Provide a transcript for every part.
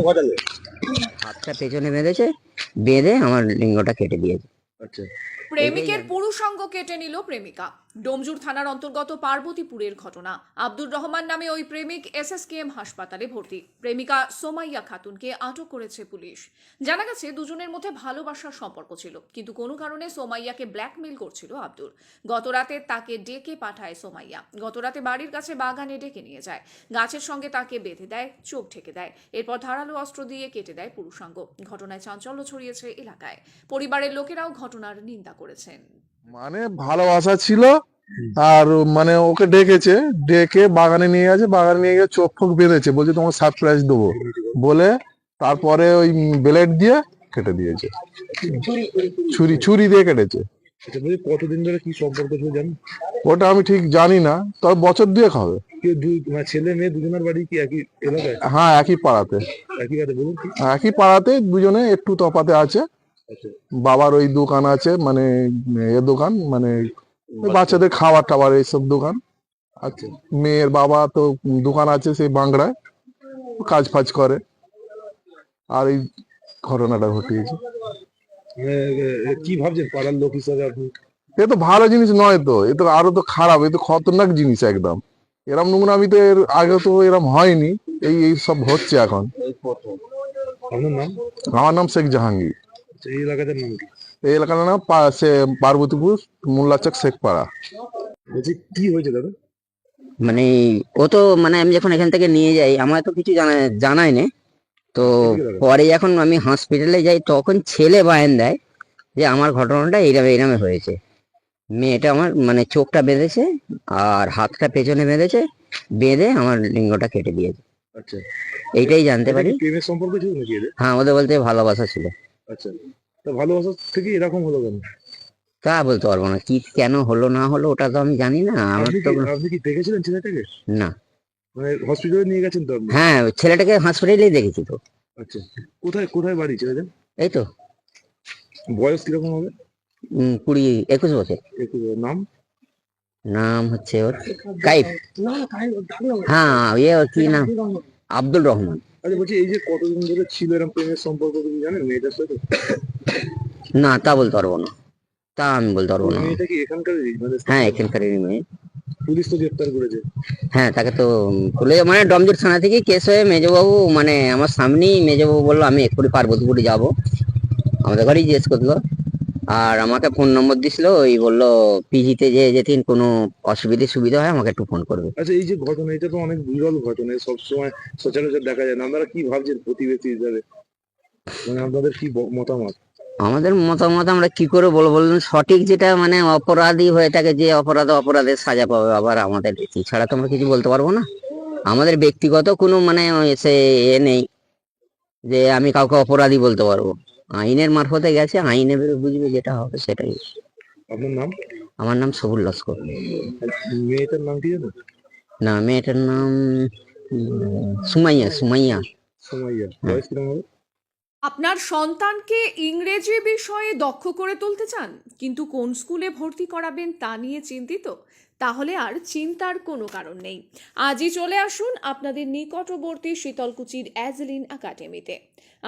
ঘটালে? হাতটা পেছনে বেঁধেছে বেঁধে আমার লিঙ্গটা কেটে দিয়েছে। আচ্ছা। প্রেমিকের পুরুষাঙ্গ কেটে নিল প্রেমিকা। ডোমজুর থানার অন্তর্গত পার্বতীপুরের ঘটনা। আব্দুর রহমান নামে ওই প্রেমিক এসএসকেএম হাসপাতালে ভর্তি। প্রেমিকা সোমাইয়া খাতুনকে আটক করেছে পুলিশ। জানা গেছে দুজনের মধ্যে ভালোবাসার সম্পর্ক ছিল কিন্তু কোনো কারণে সোমাইয়াকে ব্ল্যাকমেল করছিল আব্দুর। গতরাতে তাকে ডেকে পাঠায় সোমাইয়া। গতরাতে বাড়ির কাছে বাগানে ডেকে নিয়ে যায়। গাছের সঙ্গে তাকে বেঁধে দেয় চোখ ঢেকে দেয়। এরপর ধারালো অস্ত্র দিয়ে কেটে দেয় পুরুষাঙ্গ। ঘটনায় চাঞ্চল্য ছড়িয়েছে এলাকায়। পরিবারের লোকেরাও ঘটনার নিন্দা করেছেন। মানে ভালোবাসা ছিল আর মানে ওকে ডেকেছে ডেকে বাগানে নিয়ে গেছে বাগানে নিয়ে গিয়ে চোখ ফোক বেঁধেছে বলছে তোমাকে সারপ্রাইজ দেবো। বলে তারপরে ওই ব্লেড দিয়ে কেটে দিয়েছে। ছুরি ছুরি দিয়ে কেটেছে। আচ্ছা কতদিন ধরে কি সম্পর্ক ছিল জানেন ওটা আমি ঠিক জানি না তবে বছর দুয়েক হবে। মানে ছেলে মেয়ে দুজনের বাড়ি কি একই এলাকায়? হ্যাঁ একই পাড়াতে। একই কাছে বলুন কি একই পাড়াতে দুজনে একটু তফাতে আছে। বাবার ওই দোকান আছে মানে এ দোকান মানে বাচ্চাদের। খাবার টাবার এইসব দোকান আচ্ছা মেয়ের বাবা তো দোকান আছে সেই বাংলায় কাজ ফাজ করে। আর এই ঘটনাটা ঘটিয়েছে। কি ভাবছেন পাড়ার লোক হিসাবে আপনি? এ তো ভালো জিনিস নয় তো এ তো আরও তো খারাপ এ তো খতরনাক জিনিস একদম। এরম নোংরামি তো এর আগে তো এরম হয়নি এই এই সব হচ্ছে এখন। আমার নাম শেখ জাহাঙ্গীর। আচ্ছা, এই এলাকাটার নাম কি? এই এলাকার নাম সে- পার্বতীপুর মোল্লাচক শেখপাড়া। বলছি কি হয়েছে দাদা? মানে ও তো মানে আমি যখন এখান থেকে নিয়ে যাই আমার তো কিছু জানা জানাই না তো পরে যখন আমি হসপিটালে যাই তখন ছেলে বায়ান দেয় যে আমার ঘটনাটা এইরকম এইরকম হয়েছে। মেয়েটা আমার মানে চোখটা বেঁধেছে আর হাতটা পেছনে বেঁধেছে বেঁধে আমার লিঙ্গটা কেটে দিয়েছে। আচ্ছা। এইটাই জানতে পারি। সম্পর্ক ছিল হ্যাঁ ওদের বলতে ভালোবাসা ছিল। আচ্ছা। তা ভালোবাসা থেকে এরকম হলো কেন? তা বলতে পারব না। কি কেন হলো না হলো ওটা তো আমি জানি না। আমার তো আপনি কি দেখেছিলেন ছেলেটাকে? না। মানে হসপিটালে নিয়ে গেছেন তো আপনি? হ্যাঁ ছেলেটাকে হসপিটালেই দেখেছি তো। আচ্ছা। কোথায় কোথায় বাড়ি ছেলেদের এই তো। বয়স কীরকম হবে? উম, কুড়ি একুশ বছর। একটু নাম? নাম হচ্ছে ওর কাইফ। হ্যাঁ ইয়ে কি নাম? আব্দুল রহমান। আচ্ছা বলছি এই যে কতদিন ধরে ছিল এরকম প্রেমের সম্পর্ক তুমি জানেন মেয়েটার সাথে? না তা বলতে পারব না। তা আমি বলতে পারব না। মেয়েটা কি এখানকার মানে হ্যাঁ এখানকারই মেয়ে। পুলিশ তো গ্রেপ্তার করেছে। হ্যাঁ তাকে তো বলে মানে ডমজুর থানা থেকে কেস হয়ে মেজবাবু মানে আমার সামনেই মেজবাবু বলল আমি এক্ষুনি পার্বতীপুরে যাব। আমাদের ঘরেই জিজ্ঞেস করল। আর আমাকে ফোন নম্বর দিছিল ওই বলল পিজিতে যে যেদিন কোনো অসুবিধে সুবিধা হয় আমাকে একটু ফোন করবে। আচ্ছা এই যে ঘটনা এটা তো অনেক বিরল ঘটনা সবসময় সচরাচর দেখা যায় না। আপনারা কি ভাবছেন প্রতিবেশী হিসাবে? মানে আপনাদের কি মতামত? আমাদের মতামত আমরা কি করে বলব বলুন? সঠিক যেটা মানে অপরাধী হয়ে থাকে যে অপরাধ অপরাধের সাজা পাবে আবার আমাদের ছাড়া তো আমরা কিছু বলতে পারব না। আমাদের ব্যক্তিগত কোনো মানে সে এ নেই যে আমি কাউকে অপরাধী বলতে পারব। আইনের মারফতে গেছে আইনে বেরো বুঝবে যেটা হবে সেটাই। আপনার নাম? আমার নাম সবুল লস্কর। মেয়েটার নাম কি জানো? না মেয়েটার নাম উম, সুমাইয়া সুমাইয়া। বয়স কীরকম হবে? আপনার সন্তানকে ইংরেজি বিষয়ে দক্ষ করে তুলতে চান কিন্তু কোন স্কুলে ভর্তি করাবেন তা নিয়ে চিন্তিত? তাহলে আর চিন্তার কোনো কারণ নেই। আজই চলে আসুন আপনাদের নিকটবর্তী শীতলকুচির অ্যাজলিন একাডেমিতে।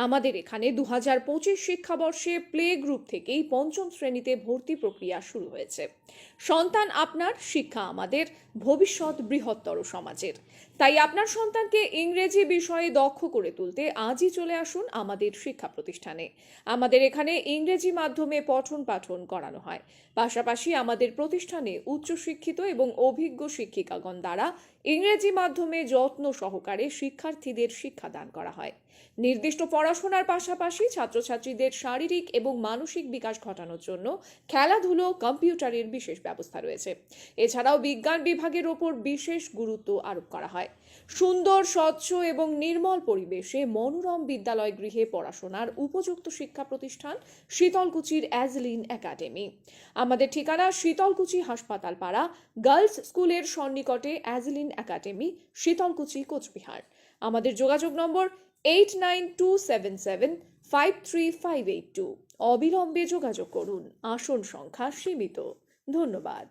আমাদের এখানে দু হাজার পঁচিশ শিক্ষাবর্ষে প্লে গ্রুপ থেকেই পঞ্চম শ্রেণীতে ভর্তি প্রক্রিয়া শুরু হয়েছে। সন্তান আপনার, শিক্ষা আমাদের, ভবিষ্যৎ বৃহত্তর সমাজের। তাই আপনার সন্তানকে ইংরেজি বিষয়ে দক্ষ করে তুলতে আজই চলে আসুন আমাদের শিক্ষা প্রতিষ্ঠানে। আমাদের এখানে ইংরেজি মাধ্যমে পঠন পাঠন করানো হয়। পাশাপাশি আমাদের প্রতিষ্ঠানে উচ্চশিক্ষিত এবং অভিজ্ঞ শিক্ষিকাগণ দ্বারা ইংরেজি মাধ্যমে যত্ন সহকারে শিক্ষার্থীদের শিক্ষাদান করা হয়। নির্দিষ্ট পড়াশোনার পাশাপাশি ছাত্রছাত্রীদের শারীরিক এবং মানসিক বিকাশ ঘটানোর জন্য খেলাধুলো, কম্পিউটারের বিশেষ ব্যবস্থা রয়েছে। এছাড়াও বিজ্ঞান বিভাগের ওপর বিশেষ গুরুত্ব আরোপ করা হয়। সুন্দর, স্বচ্ছ এবং নির্মল পরিবেশে মনোরম বিদ্যালয় গৃহে পড়াশোনার উপযুক্ত শিক্ষা প্রতিষ্ঠান শীতলকুচির অ্যাজলিন একাডেমি। আমাদের ঠিকানা শীতলকুচি হাসপাতাল পাড়া গার্লস স্কুলের সন্নিকটে অ্যাজলিন একাডেমি শীতলকুচি কোচবিহার আমাদের যোগাযোগ নম্বর eight nine two seven seven five three five eight two অবিলম্বে যোগাযোগ করুন। আসন সংখ্যা সীমিত। ধন্যবাদ।